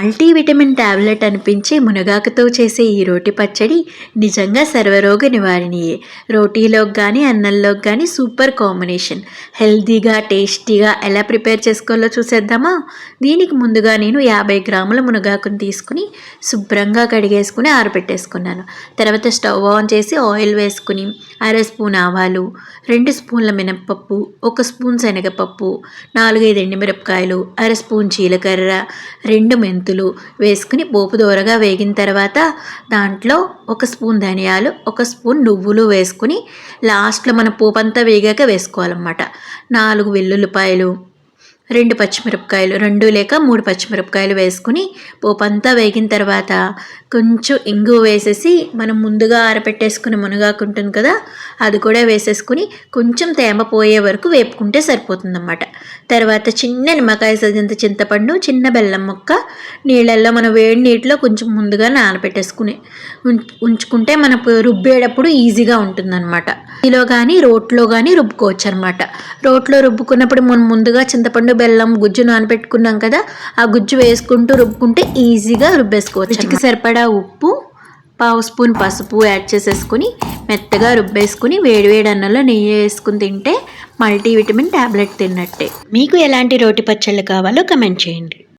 Multivitamin tablet అనిపించే మునగాకుతో చేసే ఈ రోటి పచ్చడి నిజంగా సర్వరోగ నివారణయే. రోటీలోకి కానీ అన్నంలోకి కానీ సూపర్ కాంబినేషన్. హెల్దీగా టేస్టీగా ఎలా ప్రిపేర్ చేసుకోవాలో చూసేద్దామా? దీనికి ముందుగా నేను యాభై గ్రాముల మునగాకుని తీసుకుని శుభ్రంగా కడిగేసుకుని ఆరబెట్టేసుకున్నాను. తర్వాత స్టవ్ ఆన్ చేసి ఆయిల్ వేసుకుని అర స్పూన్ ఆవాలు రెండు స్పూన్ల మినప్పప్పు ఒక స్పూన్ శనగపప్పు నాలుగైదు ఎండుమిరపకాయలు అర స్పూన్ జీలకర్ర రెండు మెంతు మెంతులు వేసుకుని పోపు దూరగా వేగిన తర్వాత దాంట్లో ఒక స్పూన్ ధనియాలు ఒక స్పూన్ నువ్వులు వేసుకుని లాస్ట్లో మన పోపు అంతా వేగాక వేసుకోవాలన్నమాట. నాలుగు వెల్లుల్లిపాయలు రెండు పచ్చిమిరపకాయలు రెండు లేక మూడు పచ్చిమిరపకాయలు వేసుకుని పోపంతా వేగిన తర్వాత కొంచెం ఇంగు వేసేసి మనం ముందుగా ఆరపెట్టేసుకుని మునగాకు ఉంటుంది కదా అది కూడా వేసేసుకుని కొంచెం తేమ పోయే వరకు వేపుకుంటే సరిపోతుందన్నమాట. తర్వాత చిన్న నిమ్మకాయ సజంత చింతపండు చిన్న బెల్లం ముక్క నీళ్ళల్లో మనం వేడి నీటిలో కొంచెం ముందుగా నానబెట్టేసుకుని ఉంచుకుంటే మన రుబ్బేటప్పుడు ఈజీగా ఉంటుందన్నమాట. ఇలో కానీ రోట్లో కానీ రుబ్బుకోవచ్చు అనమాట రోట్లో రుబ్బుకున్నప్పుడు మనం ముందుగా చింతపండు బెల్లం గుజ్జు నానబెట్టుకున్నాం కదా ఆ గుజ్జు వేసుకుంటూ రుబ్బుకుంటే ఈజీగా రుబ్బేసుకోవచ్చు రుచికి సరిపడా ఉప్పు పావు స్పూన్ పసుపు యాడ్ చేసేసుకుని మెత్తగా రుబ్బేసుకుని వేడివేడి అన్నంలో నెయ్యి వేసుకుని తింటే మల్టీవిటమిన్ ట్యాబ్లెట్ తిన్నట్టే. మీకు ఎలాంటి రోటి పచ్చళ్ళు కావాలో కమెంట్ చేయండి.